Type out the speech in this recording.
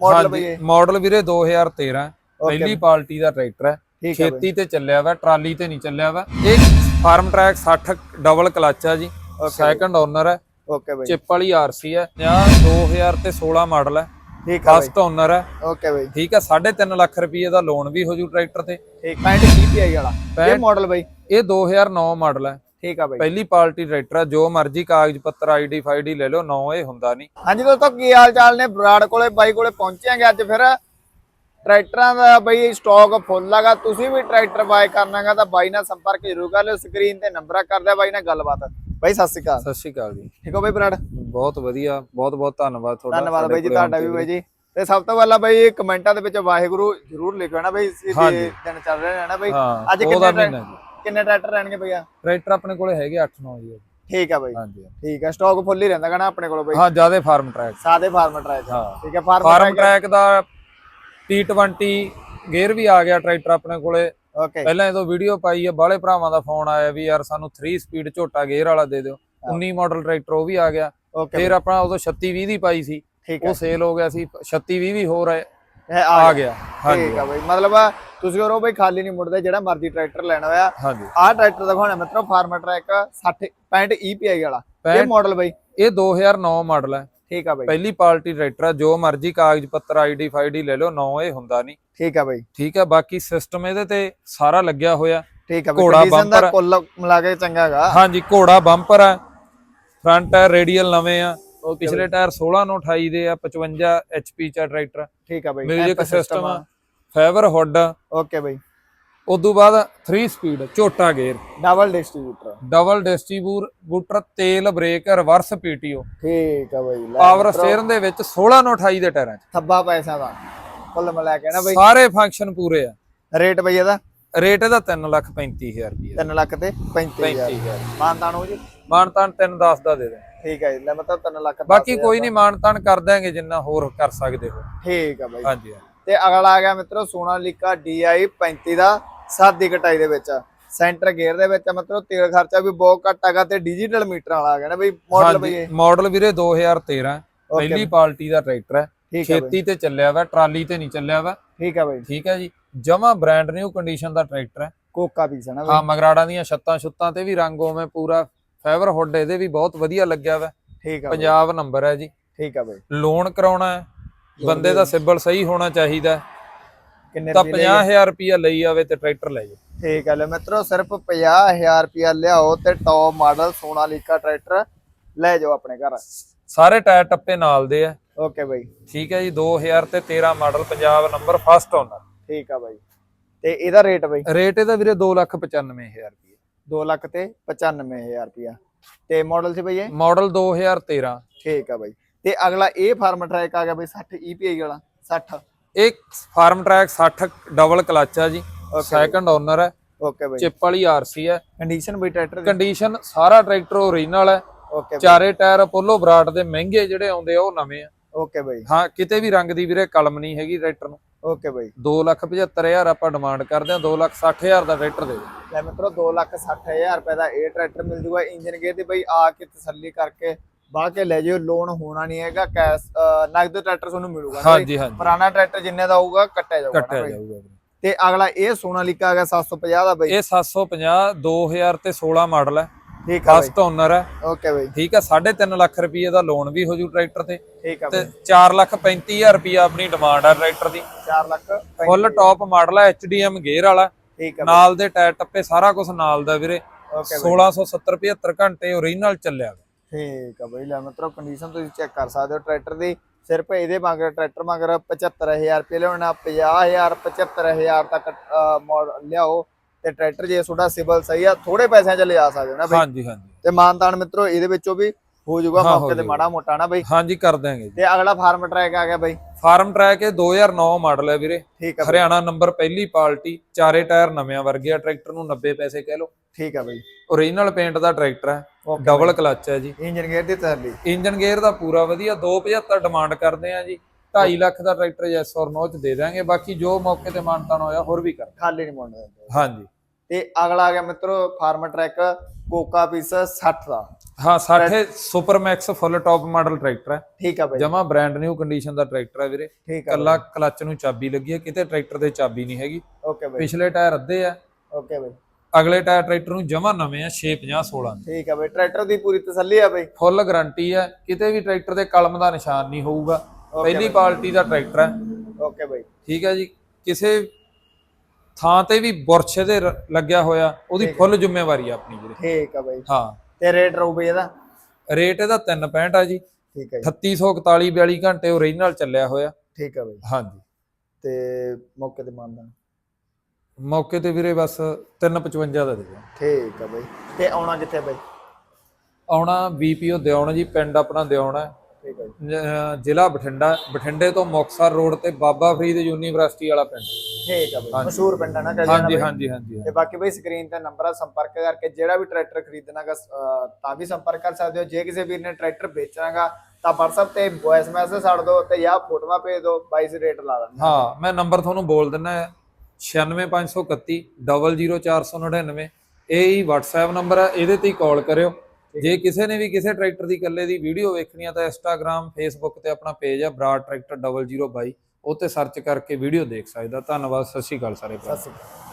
Model ਬਈ ਇਹ। Model ਵੀਰੇ 2013 ਪਹਿਲੀ ਪਾਰਟੀ ਦਾ ਟਰੈਕਟਰ ਹੈ। ਖੇਤੀ ਤੇ ਚੱਲਿਆ ਵਾ ਟਰਾਲੀ ਤੇ ਨਹੀਂ ਚੱਲਿਆ ਵਾ। ਇਹ ਫਾਰਮ ਟਰੈਕ 60 ਡਬਲ ਕਲਚ ਆ ਜੀ। ਸੈਕੰਡ ਓਨਰ ਹੈ। ਓਕੇ ਬਈ। ਚਿਪ ਵਾਲੀ ਆਰਸੀ ਹੈ। ਜਾਂ 2016 ਮਾਡਲ ਹੈ। ਠੀਕ ਹੈ ਫਸਟ ਓਨਰ ਹੈ। ਓਕੇ ਬਈ। ਠੀਕ ਹੈ 3.5 ਲੱਖ ਰੁਪਏ ਦਾ ਲੋਨ ਵੀ ਹੋ ਜੂ ਟਰੈਕਟਰ ਤੇ। ਠੀਕ 65 GPI ਵਾਲਾ। ਇਹ ਮਾਡਲ ਬਈ। ਇਹ 2009 ਮਾਡਲ ਹੈ। ਠੀਕ ਆ ਬਈ। ਪਹਿਲੀ ਪਾਰਟੀ ਟਰੈਕਟਰ ਹੈ ਜੋ ਮਰਜ਼ੀ ਕਾਗਜ਼ ਪੱਤਰ ਆਈਡੀ ਫਾਈਡੀ ਲੈ ਲਓ ਨੌ ਇਹ ਹੁੰਦਾ ਨਹੀਂ। ਹਾਂਜੀ ਦੋਸਤੋ ਕੀ ਹਾਲ ਚਾਲ ਨੇ? ਬਰਾੜ ਕੋਲੇ ਬਾਈ ਕੋਲੇ ਪਹੁੰਚਿਆਂਗੇ ਅੱਜ ਫਿਰ। ਟਰੈਕਟਰਾਂ ਦਾ ਬਈ ਸਟਾਕ ਫੁੱਲ ਹੈਗਾ। ਤੁਸੀਂ ਵੀ ਟਰੈਕਟਰ ਬਾਏ ਕਰਨਾਗਾ ਤਾਂ ਬਾਈ ਨਾਲ ਸੰਪਰਕ ਜ਼ਰੂਰ ਕਰ ਲਿਓ। ਸਕਰੀਨ ਤੇ ਨੰਬਰ ਕਰਦਾ ਬਾਈ ਨਾਲ ਗੱਲਬਾਤ। ਬਾਈ ਸਤਿ ਸ਼੍ਰੀ ਅਕਾਲ। ਸਤਿ ਸ਼੍ਰੀ ਅਕਾਲ ਜੀ। ਠੀਕ ਹੋ ਬਾਈ ਬਰਾੜ ਬਹੁਤ ਵਧੀਆ ਬਹੁਤ ਬਹੁਤ ਧੰਨਵਾਦ ਤੁਹਾਡਾ ਧੰਨਵਾਦ ਬਾਈ ਜੀ ਤੁਹਾਡਾ ਵੀ ਬਾਈ ਜੀ। ਤੇ ਸਭ ਤੋਂ ਪਹਿਲਾਂ ਬਾਈ ਕਮੈਂਟਾਂ ਦੇ ਵਿੱਚ ਵਾਹਿਗੁਰੂ ਜ਼ਰੂਰ ਲਿਖੋ ਨਾ ਬਾਈ। ਦਿਨ ਚੱਲ ਰਹੇ ਨੇ ਨਾ ਬਾਈ। ਅੱਜ ਕਿੰਨੇ ਕਿੰਨੇ ਟਰੈਕਟਰ ਰਹਿਣਗੇ ਭਈਆ? ਟਰੈਕਟਰ ਆਪਣੇ ਕੋਲੇ ਹੈਗੇ 8-9 ਜੀ। ਠੀਕ ਆ ਬਾਈ ਹਾਂਜੀ। ਠੀਕ ਆ ਸਟਾਕ ਫੁੱਲ ਹੀ ਰਹਿੰਦਾ ਨਾ ਆਪਣੇ ਕੋਲ ਬਾਈ ਹਾਂ ਜ਼ਿਆਦਾ ਫਾਰਮ ਟਰੈਕ। ਸਾਦੇ ਫਾਰਮਰ ਟਰੈਕ। ਠੀਕ ਫਾਰਮਰ ਫਾਰਮ ਟਰੈਕ ਦਾ T20 ਗੇਅਰ ਵੀ ਆ ਗਿਆ ਟਰੈਕਟਰ ਆਪਣੇ ਕੋਲੇ। ਓਕੇ ਪਹਿਲਾਂ ਜਦੋਂ ਵੀਡੀਓ ਪਾਈ ਹੈ ਬਾਹਲੇ ਭਰਾਵਾਂ ਦਾ ਫੋਨ ਆਇਆ ਵੀ ਯਾਰ ਸਾਨੂੰ 3 ਸਪੀਡ ਝੋਟਾ ਗੇਅਰ ਵਾਲਾ ਦੇ ਦਿਓ। 19 ਮਾਡਲ ਟਰੈਕਟਰ ਉਹ ਵੀ ਆ ਗਿਆ। ਫਿਰ ਆਪਣਾ ਉਦੋਂ 36 20 ਦੀ ਪਾਈ ਸੀ। ਉਹ ਸੇਲ ਹੋ ਗਿਆ ਸੀ। 36 20 ਵੀ ਹੋਰ ਹੈ ਇਹ ਆ ਗਿਆ। ਹਾਂਜੀ। ਠੀਕ ਆ ਬਾਈ। ਮਤਲਬ ਤੁਸੀਂ ਉਹ ਬਈ ਖਾਲੀ ਨਹੀਂ ਮੁੜਦੇ ਜਿਹੜਾ ਮਰਜ਼ੀ ਟਰੈਕਟਰ ਲੈਣਾ ਹੋਇਆ। ਆਹ ਟਰੈਕਟਰ ਦਿਖਾਉਣਾ ਮਿੱਤਰੋ ਫਾਰਮਰ ਟਰੈਕ 60 65 EPI ਵਾਲਾ। ਇਹ 65 ਮਾਡਲ ਬਾਈ। ਇਹ 2009 ਮਾਡਲ ਹੈ ਠੀਕ ਆ ਬਾਈ। ਪਹਿਲੀ ਪਾਰਟੀ ਟਰੈਕਟਰ ਹੈ ਜੋ ਮਰਜ਼ੀ ਕਾਗਜ਼ ਪੱਤਰ ਆਈਡੀ ਫਾਈਡੀ ਲੈ ਲਓ ਨੌ ਇਹ ਹੁੰਦਾ ਨਹੀਂ। ਠੀਕ ਆ ਬਾਈ। ਠੀਕ ਹੈ ਬਾਕੀ ਸਿਸਟਮ ਇਹਦੇ ਤੇ ਸਾਰਾ ਲੱਗਿਆ ਹੋਇਆ। ਠੀਕ ਆ ਘੋੜਾ bumper- ਕੁੱਲ ਮਿਲਾ ਕੇ ਚੰਗਾ ਹੈਗਾ। ਹਾਂਜੀ ਘੋੜਾ ਬੰਪਰ ਹੈ ਫਰੰਟ ਟਾਇਰ ਰੇਡੀਅਲ ਨਵੇਂ ਆ। ਪਿਛਲੇ ਟਾਇਰ 16 ਨੂੰ 28 ਦੇ ਆ 55 HP ਚ ਆ ਟਰੈਕਟਰ। ਠੀਕ ਆ ਬਾਈ music system fiber hood okay ਬਾਈ। ਉਦੋਂ ਬਾਅਦ 3 speed ਝੋਟਾ gear double distributor double distributor ਤੇਲ ਬ੍ਰੇਕ ਰਿਵਰਸ ਪੀਟੀਓ ਠੀਕ ਆ ਬਾਈ ਪਾਵਰ ਸਟੀਅਰਿੰਗ ਦੇ ਵਿੱਚ 16 ਨੂੰ 28 ਦੇ ਟਾਇਰਾਂ 'ਚ। ਥੱਬਾ ਪੈਸਾ ਦਾ। ਕੁੱਲ ਮਿਲਾ ਕੇ ਨਾ ਬਾਈ। ਸਾਰੇ ਫੰਕਸ਼ਨ ਪੂਰੇ ਆ। ਰੇਟ ਬਈ ਇਹਦਾ? ਰੇਟ ਇਹਦਾ 335000 ਰੁਪਏ 3 ਲੱਖ ਤੇ 35000 35000 ਮਾਨਤਾਨ ਹੋ ਜੀ? ਮਾਨਤਾਨ 310 ਦਾ ਦੇ ਦੇ ਠੀਕ ਹੈ ਜੀ ਲੈ ਮਤਲਬ 3 ਲੱਖ ਬਾਕੀ ਕੋਈ ਨਹੀਂ ਮਾਨਤਾਨ ਕਰ ਦਾਂਗੇ ਜਿੰਨਾ ਹੋਰ ਕਰ ਸਕਦੇ ਹੋ। ਠੀਕ ਆ ਬਾਈ। ਹਾਂਜੀ। ਤੇ ਅਗਲਾ ਆ ਗਿਆ ਮਿੱਤਰੋ ਸੋਨਾਲੀਕਾ DI 35 ਦਾ ਸਾਦੀ ਕਟਾਈ ਦੇ ਵਿੱਚ। ਸੈਂਟਰ ਗੇਅਰ ਦੇ ਵਿੱਚ ਮਿੱਤਰੋ ਤੇਲ ਖਰਚਾ ਵੀ ਬਹੁਤ ਘੱਟ ਹੈਗਾ ਤੇ ਡਿਜੀਟਲ ਮੀਟਰ ਵਾਲਾ ਗਿਆ ਨਾ ਬਈ ਮਾਡਲ ਬਈ ਇਹ। ਮਾਡਲ ਵੀਰੇ 2013 ਪਹਿਲੀ ਪਾਰਟੀ ਦਾ ਟਰੈਕਟਰ ਹੈ। ਹੈ ਖੇਤੀ ਤੇ ਚੱਲਿਆ ਵਾ ਟਰਾਲੀ ਤੇ ਨਹੀਂ ਚੱਲਿਆ ਵਾ। ਠੀਕ ਆ ਬਈ। ਠੀਕ ਹੈ ਜੀ। ਜਮਾ ਬ੍ਰਾਂਡ ਨਿਊ ਕੰਡੀਸ਼ਨ ਦਾ ਟਰੈਕਟਰ ਹੈ। ਕੋਕਾ ਪੀਸ ਹੈ ਨਾ ਹਾਂ ਮਗਰਾੜਾਂ ਦੀਆਂ ਛੱਤਾਂ ਛੁੱਤਾਂ ਤੇ ਵੀ ਰੰਗ ਉਵੇਂ ਪੂਰਾ ਫਾਈਬਰ ਹੁੱਡ ਇਹਦੇ ਵੀ ਬਹੁਤ ਵਧੀਆ ਲੱਗਿਆ ਵਾ। ਠੀਕ ਆ ਪੰਜਾਬ ਨੰਬਰ ਹੈ ਜੀ। ਠੀਕ ਆ ਬਈ। ਲੋਨ ਕਰਾਉਣਾ ਹੈ। ਬੰਦੇ ਦਾ ਸਿਬਲ ਸਹੀ ਹੋਣਾ ਚਾਹੀਦਾ ਹੈ। ਕਿੰਨੇ ਤਾਂ ਰੁਪਏ 50000 ਰੁਪਇਆ ਲਈ ਆਵੇ ਤੇ ਟਰੈਕਟਰ ਲੈ ਜਾਓ। ਠੀਕ ਆ ਲੈ ਮਿੱਤਰੋ ਸਿਰਫ 50000 ਰੁਪਿਆ ਲਿਆਓ ਤੇ ਟੌਪ ਮਾਡਲ ਸੋਨਾਲੀਕਾ ਟਰੈਕਟਰ ਲੈ ਜਾਓ ਆਪਣੇ ਘਰ। ਸਾਰੇ ਟਾਇਰ ਟੱਪੇ ਨਾਲ ਦੇ ਆ। ਓਕੇ ਬਈ। ਠੀਕ ਹੈ ਜੀ 2000 ਤੇ 13 model Punjab number first owner ਠੀਕ ਆ ਬਾਈ। ਤੇ ਇਹਦਾ ਰੇਟ ਬਈ? ਰੇਟ ਇਹਦਾ ਵੀਰੇ 295000 ਰੁਪਏ 2 ਲੱਖ ਤੇ 95000 ਰੁਪਿਆ ਤੇ ਮਾਡਲ ਸੀ ਬਈ ਇਹ? ਮਾਡਲ 2013 ਠੀਕ ਆ ਬਾਈ। ਤੇ ਅਗਲਾ ਇਹ ਫਾਰਮ ਟਰੈਕ ਆ ਗਿਆ ਬਈ 60 EPI ਵਾਲਾ 60 ਇਹ ਫਾਰਮ ਟਰੈਕ 60 ਡਬਲ ਕਲਚ ਆ ਜੀ। ਸੈਕੰਡ ਓਨਰ ਹੈ ਓਕੇ ਬਈ। ਚਿਪ ਵਾਲੀ ਆਰਸੀ ਹੈ ਕੰਡੀਸ਼ਨ ਬਈ ਟਰੈਕਟਰ ਕੰਡੀਸ਼ਨ ਸਾਰਾ ਟਰੈਕਟਰ ਓਰੀਜਨਲ ਹੈ ਓਕੇ ਚਾਰੇ ਟਾਇਰ ਅਪੋਲੋ ਬਰਾਟ ਦੇ ਮਹਿੰਗੇ ਜਿਹੜੇ ਆਉਂਦੇ ਆ ਉਹ ਨਵੇਂ ਆ। ਓਕੇ ਬਈ। ਹਾਂ ਕਿਤੇ ਵੀ ਰੰਗ ਦੀ ਵੀਰੇ ਕਲਮ ਨਹੀਂ ਹੈਗੀ ਟਰੈਕਟਰ ਨੂੰ। ਓਕੇ ਬਈ। 275000 ਆਪਾਂ ਡਿਮਾਂਡ ਕਰਦੇ ਆ 260000 ਦਾ ਟਰੈਕਟਰ ਦੇ ਲੈ ਮਿੱਤਰੋ 2 ਲੱਖ 60000 ਰੁਪਏ ਦਾ ਇਹ ਟਰੈਕਟਰ ਮਿਲ ਜੂਗਾ ਇੰਜਨ ਗੇਅਰ ਦੀ। ਬਈ ਆ ਕੇ ਤਸੱਲੀ ਕਰਕੇ ਬਾਹ ਕੇ ਲੈ ਜਿਓ ਲੋਨ ਹੋਣਾ ਨਹੀਂ ਹੈਗਾ ਕੈਸ਼ ਨਗਦ ਟਰੈਕਟਰ ਤੁਹਾਨੂੰ ਮਿਲੂਗਾ। ਹਾਂਜੀ ਹਾਂਜੀ। ਪੁਰਾਣਾ ਟਰੈਕਟਰ ਜਿੰਨੇ ਦਾ ਹੋਊਗਾ ਕੱਟਿਆ ਜਾਊਗਾ ਕੱਟਿਆ। ਜਾਊਗਾ। ਤੇ ਅਗਲਾ ਇਹ ਸੋਨਾਲੀਕਾ ਆ ਗਿਆ 750 ਦਾ ਬਈ। ਇਹ 750 2000 ਤੇ 16 ਮਾਡਲ ਹੈ। ਠੀਕ ਆ ਫਸਟ ਓਨਰ ਹੈ। ਓਕੇ ਬਈ। ਠੀਕ ਹੈ 3.5 ਲੱਖ ਰੁਪਏ ਦਾ ਲੋਨ ਵੀ ਹੋ ਜੂ ਟਰੈਕਟਰ ਤੇ। ਠੀਕ ਆ ਤੇ ਬਈ। 4 ਲੱਖ 35000 ਰੁਪਏ ਆਪਣੀ ਡਿਮਾਂਡ ਹੈ ਟਰੈਕਟਰ ਦੀ। 4 ਲੱਖ ਫੁੱਲ ਟੌਪ ਮਾਡਲ ਹੈ ਐਚਡੀਐਮ ਗੇਅਰ ਵਾਲਾ। ਠੀਕ ਆ ਨਾਲ ਦੇ ਟਾਇਰ ਟੱਪੇ ਸਾਰਾ ਕੁਝ ਨਾਲ ਦਾ ਵੀਰੇ। ਓਕੇ 1670 75 ਘੰਟੇ ਓਰੀਜਨਲ ਚੱਲਿਆ। ਠੀਕ ਆ ਬਈ ਲੈ ਮਿੱਤਰੋ ਕੰਡੀਸ਼ਨ ਤੁਸੀਂ ਚੈੱਕ ਕਰ ਸਕਦੇ ਹੋ ਟਰੈਕਟਰ ਦੀ। ਸਿਰਫ ਇਹਦੇ ਮਗਰ ਟਰੈਕਟਰ ਮਗਰ 75000 ਰੁਪਏ ਲਿਆਉਣਾ 50000 75000 ਤੱਕ ਲਿਆਓ। ਤੇ ਟਰੈਕਟਰ ਜੇ ਤੁਹਾਡਾ ਸਿਬਲ ਸਹੀ ਆ ਥੋੜੇ ਪੈਸਿਆਂ ਚ ਲਿਜਾ ਸਕਦੇ ਹੋ ਨਾ ਬਈ। ਹਾਂਜੀ ਹਾਂਜੀ। ਤੇ ਮਾਨਤਾਨ ਮਿੱਤਰੋ ਇਹਦੇ ਵਿੱਚੋਂ ਵੀ ਹੋ ਜਾਊਗਾ ਹਾਂ, ਹੋ ਮੌਕੇ ਤੇ। ਮਾੜਾ ਮੋਟਾ ਨਾ ਬਈ। ਹਾਂਜੀ ਕਰ ਦਾਂਗੇ ਤੇ ਅਗਲਾ ਫਾਰਮ ਟਰੈਕ ਆ ਗਿਆ ਬਈ। ਫਾਰਮ ਟਰੈਕ ਇਹ 2009 ਮਾਡਲ ਹੈ ਵੀਰੇ। ਠੀਕ ਹਰਿਆਣਾ ਨੰਬਰ ਪਹਿਲੀ ਪਾਰਟੀ ਚਾਰੇ ਟਾਇਰ ਨਵਿਆਂ ਵਰਗੇ ਆ ਟਰੈਕਟਰ ਨੂੰ 90 ਪੈਸੇ ਕਹਿ ਲਓ। ਠੀਕ ਆ ਬਈ। ਓਰੀਜਨਲ ਪੇਂਟ ਦਾ ਟਰੈਕਟਰ ਹੈ ਡਬਲ ਕਲਚ ਹੈ ਜੀ। ਇੰਜਨ ਗੇਅਰ ਦੀ ਤਸੱਲੀ। ਇੰਜਨ ਗੇਅਰ ਦਾ ਪੂਰਾ ਵਧੀਆ 275 ਡਿਮਾਂਡ ਕਰਦੇ ਆ ਜੀ। 2.5 ਲੱਖ ਦਾ ਟਰੈਕਟਰ ਯੈਸ ਔਰ ਨੋ ਚ ਦੇ ਦਾਂਗੇ ਬਾਕੀ ਜੋ ਮੌਕੇ ਤੇ ਮਾਨਤਾਨ ਹੋਇਆ ਹੋਰ ਵੀ ਕਰ। ਖਾਲੀ ਨਹੀਂ ਮੋੜਨਾ ਹਾਂਜੀ। ਤੇ ਅਗਲਾ ਆ ਗਿਆ ਮਿੱਤਰੋ ਫਾਰਮ ਟਰੈਕ ਕੋਕਾ ਪੀਸ 60 ਦਾ। ਹਾਂ 60 super max full top model tractor ਹੈ। ਠੀਕ ਆ ਬਾਈ। ਜਮਾ ਬ੍ਰਾਂਡ ਨਿਊ ਕੰਡੀਸ਼ਨ ਦਾ ਟਰੈਕਟਰ ਹੈ ਵੀਰੇ। ਆ ਕੱਲਾ ਕਲੱਚ ਨੂੰ ਚਾਬੀ ਲੱਗੀ ਹੈ ਕਿਤੇ ਟਰੈਕਟਰ ਦੇ ਚਾਬੀ ਨਹੀਂ ਹੈਗੀ। ਓਕੇ ਬਾਈ। ਪਿਛਲੇ ਟਾਇਰ ਅੱਧੇ ਆ। ਓਕੇ ਬਾਈ। ਅਗਲੇ ਟਾਇਰ ਟਰੈਕਟਰ ਨੂੰ ਜਮਾ ਨਵੇਂ ਆ 650 16 ਠੀਕ ਆ ਬਾਈ। ਟਰੈਕਟਰ ਦੀ ਪੂਰੀ ਤਸੱਲੀ ਆ ਬਾਈ। ਫੁੱਲ ਗਾਰੰਟੀ ਹੈ ਕਿਤੇ ਵੀ ਟਰੈਕਟਰ ਦੇ ਕਲਮ ਦਾ ਨਿਸ਼ਾਨ ਨਹੀਂ ਹੋਊਗਾ। ਪਹਿਲੀ ਪਾਰਟੀ ਦਾ ਟਰੈਕਟਰ ਹੈ। ਓਕੇ ਬਾਈ ਠੀਕ ਹੈ ਜੀ। ਕਿਸੇ ਥਾਂ ਤੇ ਵੀ ਬੁਰਸ਼ ਦੇ ਲੱਗਿਆ ਹੋਇਆ ਉਹਦੀ ਫੁੱਲ ਜ਼ਿੰਮੇਵਾਰੀ ਆ ਆਪਣੀ ਵੀਰੇ ਠੀਕ ਆ ਬਾਈ ਹਾਂ। ਤੇ ਰੇਟ ਰਹੂ ਬਈ ਇਹਦਾ? ਰੇਟ ਇਹਦਾ 365 ਆ ਜੀ। ਠੀਕ ਹੈ ਜੀ। 3841 42 ਘੰਟੇ ਓਰੀਜਨਲ ਚੱਲਿਆ ਹੋਇਆ। ਠੀਕ ਆ ਬਾਈ ਹਾਂਜੀ। ਤੇ ਮੌਕੇ ਤੇ ਮੰਨਦਾ ਮੌਕੇ ਤੇ ਵੀਰੇ ਬਸ 355 ਦਾ ਦੇ ਦਿਓ। ਠੀਕ ਆ ਬਾਈ ਤੇ ਆਉਣਾ ਕਿੱਥੇ ਬਾਈ ਆਉਣਾ ਬੀਪੀਓ ਦਿਉਣ ਜੀ ਪਿੰਡ ਆਪਣਾ ਦਿਉਣਾ। ਠੀਕ ਆ ਜ਼ਿਲ੍ਹਾ ਬਠਿੰਡਾ ਬਠਿੰਡੇ ਤੋਂ ਮੁਕਤਸਰ ਰੋਡ ਤੇ ਬਾਬਾ ਫਰੀਦ ਯੂਨੀਵਰਸਿਟੀ ਵਾਲਾ ਪਿੰਡ। ਠੀਕ ਆ ਬਾਈ ਮਸ਼ਹੂਰ ਪਿੰਡ ਆ ਨਾ ਕਹਿੰਦੇ ਹਾਂਜੀ ਹਾਂਜੀ ਹਾਂਜੀ ਤੇ ਬਾਕੀ ਬਈ ਸਕਰੀਨ ਤੇ ਨੰਬਰ ਆ ਸੰਪਰਕ ਕਰਕੇ ਜਿਹੜਾ ਵੀ ਟਰੈਕਟਰ ਖਰੀਦਣਾਗਾ ਤਾਂ ਵੀ ਸੰਪਰਕ ਕਰ ਸਕਦੇ ਹੋ। ਜੇ ਕਿਸੇ ਵੀਰ ਨੇ ਟਰੈਕਟਰ ਵੇਚਣਾਗਾ ਤਾਂ WhatsApp ਤੇ ਵੌਇਸ ਮੈਸੇਜ ਛੱਡ ਦਿਓ ਤੇ ਜਾਂ ਫੋਟੋਆਂ ਭੇਜ ਦਿਓ ਬਾਈ ਜੀ ਰੇਟ ਲਾ ਦਿੰਦੇ ਹਾਂ ਮੈਂ ਨੰਬਰ ਤੁਹਾਨੂੰ ਬੋਲ ਦਿੰਦਾ ਹੈ 96531 00499 ਇਹ ਹੀ WhatsApp ਨੰਬਰ ਹੈ ਇਹਦੇ ਤੇ ਹੀ ਕਾਲ ਕਰਿਓ। ਜੇ ਕਿਸੇ ਨੇ ਵੀ ਕਿਸੇ ਟਰੈਕਟਰ ਦੀ ਇਕੱਲੇ ਦੀ ਵੀਡੀਓ ਵੇਖਣੀ ਆ ਤਾਂ Instagram ਫੇਸਬੁੱਕ ਤੇ ਆਪਣਾ ਪੇਜ ਹੈ ਬਰਾਡ ਟਰੈਕਟਰ 002 ਉਹ ਤੇ ਸਰਚ ਕਰਕੇ ਵੀਡੀਓ ਦੇਖ ਸਕਦਾ। ਧੰਨਵਾਦ, ਸਤਿ ਸ਼੍ਰੀ ਅਕਾਲ ਸਾਰੇ ਭਰਾ। ਸਤਿ ਸ਼੍ਰੀ ਅਕਾਲ।